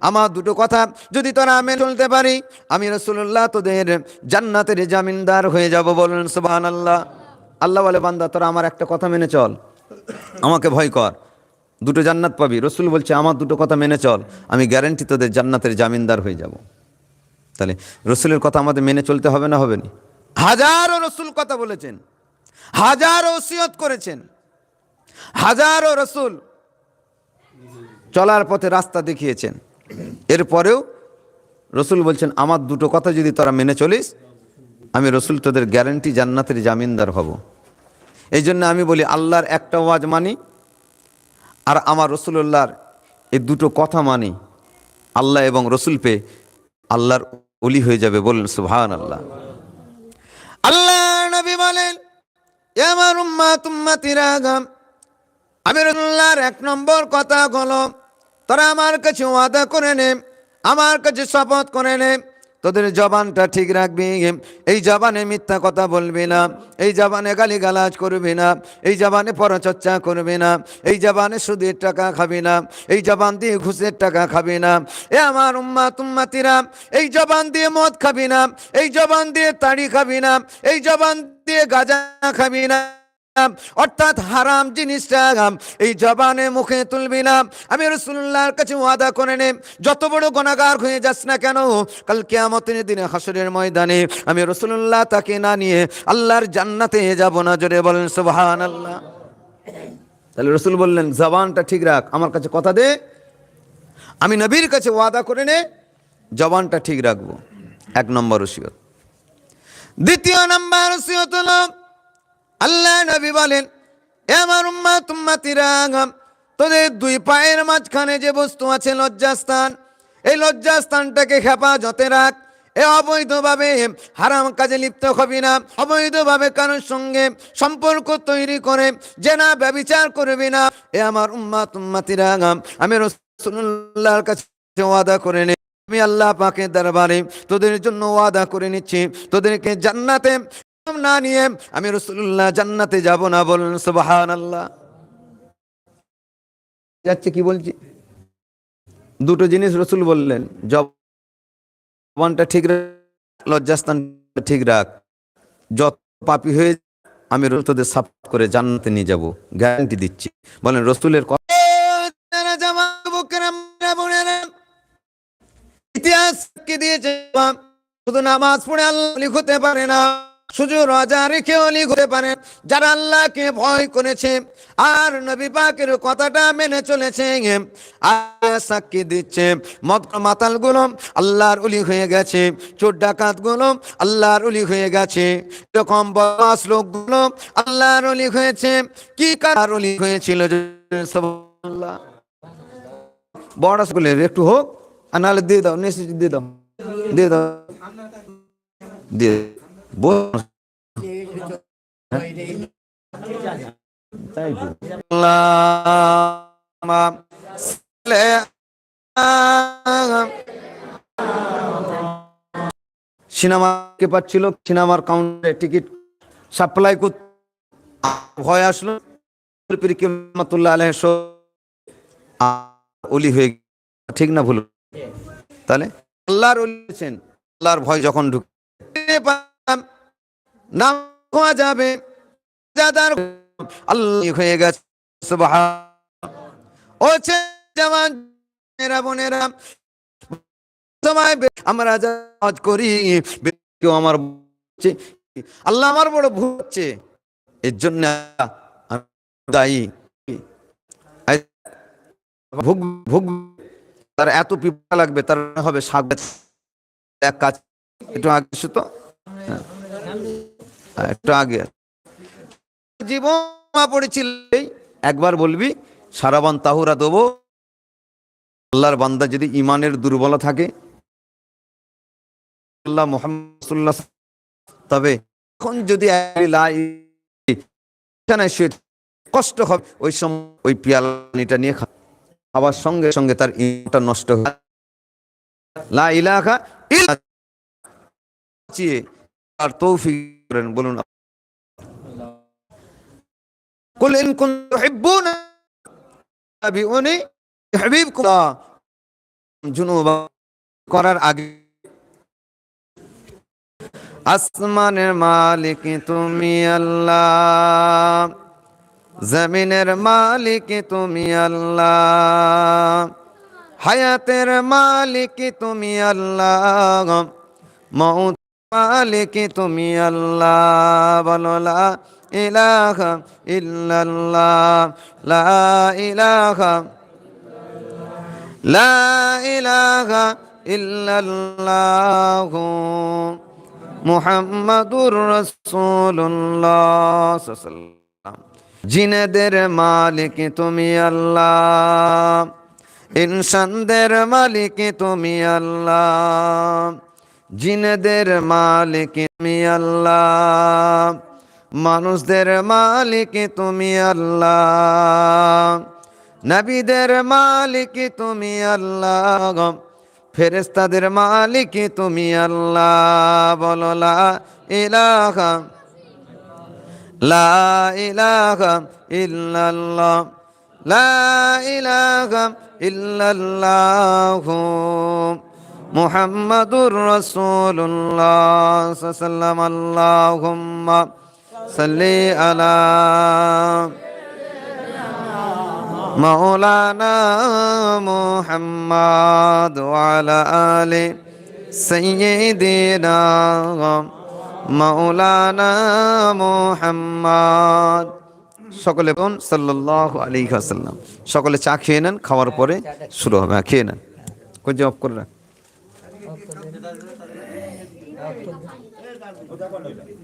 আমার দুটো কথা, যদি তোরা আমি চলতে পারি, আমি রসুল্লাহ তোদের জান্নাতের জামিনদার হয়ে যাব বলুন সুবাহান আল্লাহ আল্লাহ বলে, বান্দা, তোরা আমার একটা কথা মেনে চল। আমাকে ভয় কর। দুটো জান্নাত পাবি। রসুল বলছে, আমার দুটো কথা মেনে চল। আমি গ্যারেন্টি তোদের জান্নাতের জামিনদার হয়ে যাব। তাহলে রসুলের কথা আমাদের মেনে চলতে হবে না হবে না? হাজারো রসুল কথা বলেছেন। হাজারো ওসিয়ত করেছেন। হাজারো রসুল চলার পথে রাস্তা দেখিয়েছেন। এরপরেও রসুল বলছেন, আমার দুটো কথা যদি তোরা মেনে চলিস, আমি রসুল তোদের গ্যারেন্টি জান্নাতের জামিনদার হব। এই জন্য আমি বলি, আল্লাহর একটা ওয়াজ মানি আর আমার রসুল্লাহর এই দুটো কথা মানি। আল্লাহ এবং রসুল পে আল্লাহর অলি হয়ে যাবে বলুন সুভান আল্লাহ আল্লাহ নবী বলেন, "এ আমার উম্মা তুম্মা তিরাগাম আমি রসুল্লাহর এক নম্বর কথা হলো তোরা আমার কাছে ওয়াদা করে নে, আমার কাছে শপথ করে নে। তোদের জবানটা ঠিক রাখবি। এই জবানে মিথ্যা কথা বলবি না, এই জবানে গালিগালাজ করবি না, এই জবানে পরচর্চা করবি না, এই জবানে সুদের টাকা খাবি না, এই জবান দিয়ে ঘুষের টাকা খাবি না। এ আমার উম্মা তুম্মাতিরা এই জবান দিয়ে মদ খাবি না, এই জবান দিয়ে তাড়ি খাবি না, এই জবান দিয়ে গাঁজা খাবি না। অর্থাৎ হারাম জিনিসটা এই জবানে মুখে তুলবি না। আমি রসুল্লাহর কাছে ওয়াদা করে নে, যত বড় গণাগার হয়ে যাস না কেন, কাল কেয়ামতের দিনে হাসরের ময়দানে আমি রসুল্লাহ তাকে না নিয়ে আল্লাহর জান্নাতে যাব না, জোরে বলেন সুবহান আল্লাহ তাহলে রসুল বললেন, জবানটা ঠিক রাখ, আমার কাছে কথা দে। আমি নবীর কাছে ওয়াদা করে নে, জবানটা ঠিক রাখব। এক নম্বর ওসিয়ত। দ্বিতীয় নম্বর ওসিয়ত হলো আল্লাহ নবী বলেন, "এ আমার উম্মা তুম্মা তিরাগাম তোদের দুই পায়ের মাঝখানে যে বস্তু আছে লজ্জাস্থান, এই লজ্জাস্থানটাকে হেফাজতে রাখ। এ অবৈধভাবে হারাম কাজে লিপ্ত হবি না, অবৈধভাবে কারোর সঙ্গে সম্পর্ক তৈরি করে, যে না ব্যবিচার করবি না। এ আমার উম্মা তুম্মা তিরাগাম আমি রসুল্লাহর কাছে ওয়াদা করে নে, আমি আল্লাহ পাকে দরবারে তোদের জন্য ওয়াদা করে নিচ্ছি। তোদেরকে জান্নাতে না নিয়ে আমি রসুল্লাহ জান্নাতে যাব না বলুন সুবাহান আল্লাহ যাচ্ছে কি বলছি? দুটো জিনিস রসুল বললেন, জবানটা ঠিক রাখ লজ্জাস্থান ঠিক রাখ। যত পাপি হয়ে আমি রসুল তোদের সাফ করে জান্নাতে নিয়ে যাব, গ্যারান্টি দিচ্ছি। বলেন, রসুলের ইতিহাস কি দিয়েছে? শুধু নামাজ পড়ে আল্লাহ লিখতে পারে না। শুধু রাজা রেখে অলি ঘুরে পারে যারা আল্লাহকে ভয় করেছে। আর নবী পাকের কথাটা মেনে চলেছে। সাক্ষী দিচ্ছে মদ মাতালগুলো আল্লাহর উলি হয়ে গেছে, চোর ডাকাতগুলো আল্লাহর উলি হয়ে গেছে। এরকম বস লোকগুলো আল্লাহর উলি হয়েছে। কি কার উলি হয়েছিল? বড় স্কুলের একটু হোক, আর নাহলে দিয়ে দাও নেসি দিয়ে দাও। দিয়ে দাও। দিয়ে সিনেমাকে পাচ্ছিল, সিনেমার কাউন্টারে টিকিট সাপ্লাই করতে। ভয় আসলো। কিমাতুল্লাহ আলহ অলি হয়ে। ঠিক না ভুল? তাহলে আল্লাহর অলি আল্লাহর ভয় যখন ঢুকে নাম যাবে। যাদার আল্লাহ হয়ে গেছে ও জওয়ান মেরা বোনেরা আমরা করি কেউ আমার আল্লাহ আমার বড় এর জন্য দায়ী। ভুগ ভুগ। তার এত পিপা লাগবে, তার হবে শাক এক কাজ। একটু আগে তো। হ্যাঁ। একটু আগে। জীবন পড়েছিল, একবার বলবি, সারাবান তাহুরা দেবো। আল্লাহর বান্দা যদি ইমানের দুর্বল থাকে, আল্লাহ মোহাম্মদ তবে এখন যদি কষ্ট হবে, ওই সময় ওই পিয়ালানিটা নিয়ে খা- খাওয়ার সঙ্গে সঙ্গে তার ইমানটা নষ্ট হয় লা ইলাহা আর তৌফিক করেন, বলুন। করার আগে। আসমানের মালিক তুমি আল্লাহ, জমিনের মালিক তুমি আল্লাহ, হায়াতের মালিক তুমি আল্লাহ মৌ মালিক তুমি আল্লাহ, বলো, লা ইলাহা ইল্লাল্লাহ, লা ইলাহা ইল্লাল্লাহ মুহাম্মাদুর রাসূলুল্লাহ জিনেদের মালিক তুমি আল্লাহ, ইনসানদের মালিক তুমি আল্লাহ। জিনেদের মালিক তুমি আল্লাহ। মানুষদের মালিক তুমি আল্লাহ। নবীদের মালিক তুমি আল্লাহ। ফেরেস্তাদের মালিক তুমি আল্লাহ। বলো, লা ইলাহা লা ইলাহা ইল্লাল্লাহ। লা ইলাহা ইল্লাল্লাহ। মুহাম্মাদুর রাসূলুল্লাহ সাল্লাম আল্লাহুম্মা সাল্লি আলা মাওলানা মুহাম্মাদ ওয়া আলা আলি সাইয়্যিদিনা মাওলানা মুহাম্মাদ। সকলে বলুন সাল্লাল্লাহু আলাইহি ওয়াসাল্লাম। সকলে চা খেয়ে নেন, খাওয়ার পরে শুরু হবে। হ্যাঁ, খেয়ে নেন। কোন জব করে রাখ দাঁড়িয়ে